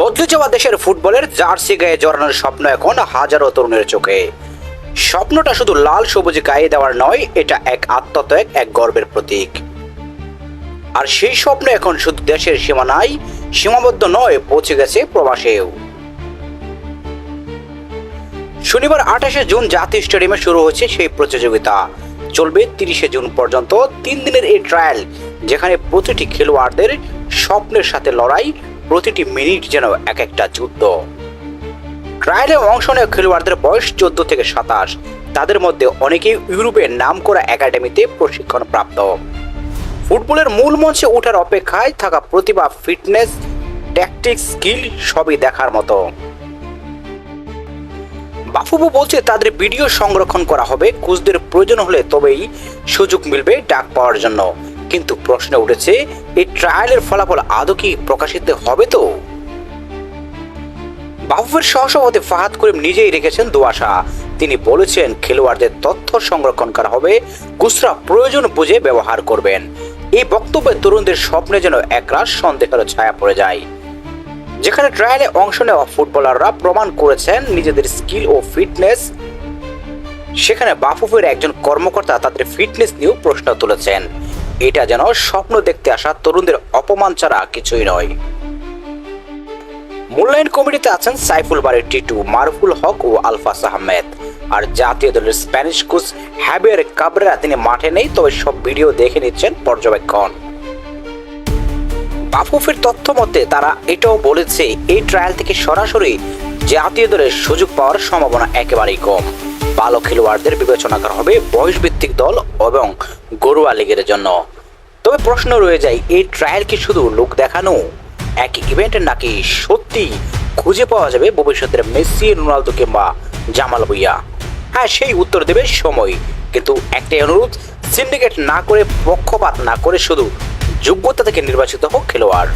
বদলে যাওয়া দেশের ফুটবলের জার্সি গায়ে জড়ানোর স্বপ্ন এখন হাজারো তরুণের চোখে। স্বপ্নটা শুধু লাল সবুজ গায়ে দেওয়ার নয়, এটা এক আত্মত্যাগ, এক গর্বের প্রতীক। আর সেই স্বপ্ন এখন শুধু দেশের সীমানায় সীমাবদ্ধ নয়, পৌঁছে গেছে প্রবাসেও। শনিবার আঠাশে জুন জাতীয় স্টেডিয়ামে শুরু হচ্ছে সেই প্রতিযোগিতা। চলবে তিরিশে জুন পর্যন্ত তিন দিনের এই ট্রায়াল যেখানে প্রতিটি খেলোয়াড়দের স্বপ্নের সাথে লড়াই, প্রতিটি মিনিট যেন এক একটা যুদ্ধ। ট্রায়ালে অংশ নেওয়া খেলোয়াড়দের বয়স চোদ্দ থেকে সাতাশ। তাদের মধ্যে অনেকেই ইউরোপের নাম করা একাডেমিতে প্রশিক্ষণ প্রাপ্ত ফুটবলের মূল মঞ্চে ওঠার অপেক্ষায় থাকা প্রতিভা, ফিটনেস ট্যাকটিক্স স্কিল সবই দেখার মতো। বাফুবু বলছে তাদের ভিডিও সংরক্ষণ করা হবে। কোচদের প্রয়োজন হলে তবেই সুযোগ মিলবে ডাক পাওয়ার জন্য। কিন্তু প্রশ্ন উঠেছে, এই ট্রায়ালের ফলাফল আদৌ কি প্রকাশিত হবে তো? বাফুফের সহসভাপতি ফাহাদ করিম নিজেই রেখেছেন দুয়াশা তিনি বলেছেন, খেলোয়াড়দের তথ্য সংরক্ষণ করা হবে কুসরা প্রয়োজন বুঝে ব্যবহার করবেন। এই বক্তব্যে তরুণদের স্বপ্নে যেন একরাশ সন্দেহের ছায়া পড়ে যায়। যেখানে ট্রায়ালে অংশ নেওয়া ফুটবলাররা প্রমাণ করেছেন নিজেদের স্কিল ও ফিটনেস সেখানে বাফুফের একজন কর্মকর্তা তাদের ফিটনেস নিয়েও প্রশ্ন তুলেছেন। এটা যেন স্বপ্ন দেখতে আসা তরুণদের অপমান ছাড়া কিছুই নয়। মূল্যায়ন কমিটিতে আছেন সাইফুল বাড়ির টিটু, মারফুল হক ও আলফাস আহমেদ। আর জাতীয় দলের স্প্যানিশ কোচ হ্যাবিয়ার কাবরেরা, তিনি মাঠে নেই, তবে সব ভিডিও দেখে নিচ্ছেন পর্যবেক্ষণ। বাফুফের তথ্য মতে, তারা এটাও বলেছে, এই ট্রায়াল থেকে সরাসরি জাতীয় দলের সুযোগ পাওয়ার সম্ভাবনা একেবারেই কম। ভালো খেলোয়াড়দের বিবেচনা করা হবে বয়সভিত্তিক দল এবং গরুয়া লিগের জন্য। তবে প্রশ্ন রয়ে যায়, এই ট্রায়াল কি শুধু লোক দেখানো এক ইভেন্টের নাকি সত্যি খুঁজে পাওয়া যাবে ভবিষ্যতের মেসি, রোনালদো কিংবা জামাল ভুইয়া? হ্যাঁ সেই উত্তর দেবে সময়। কিন্তু একটাই অনুরোধ সিন্ডিকেট না করে পক্ষপাত না করে শুধু যোগ্যতা থেকে নির্বাচিত হোক খেলোয়াড়।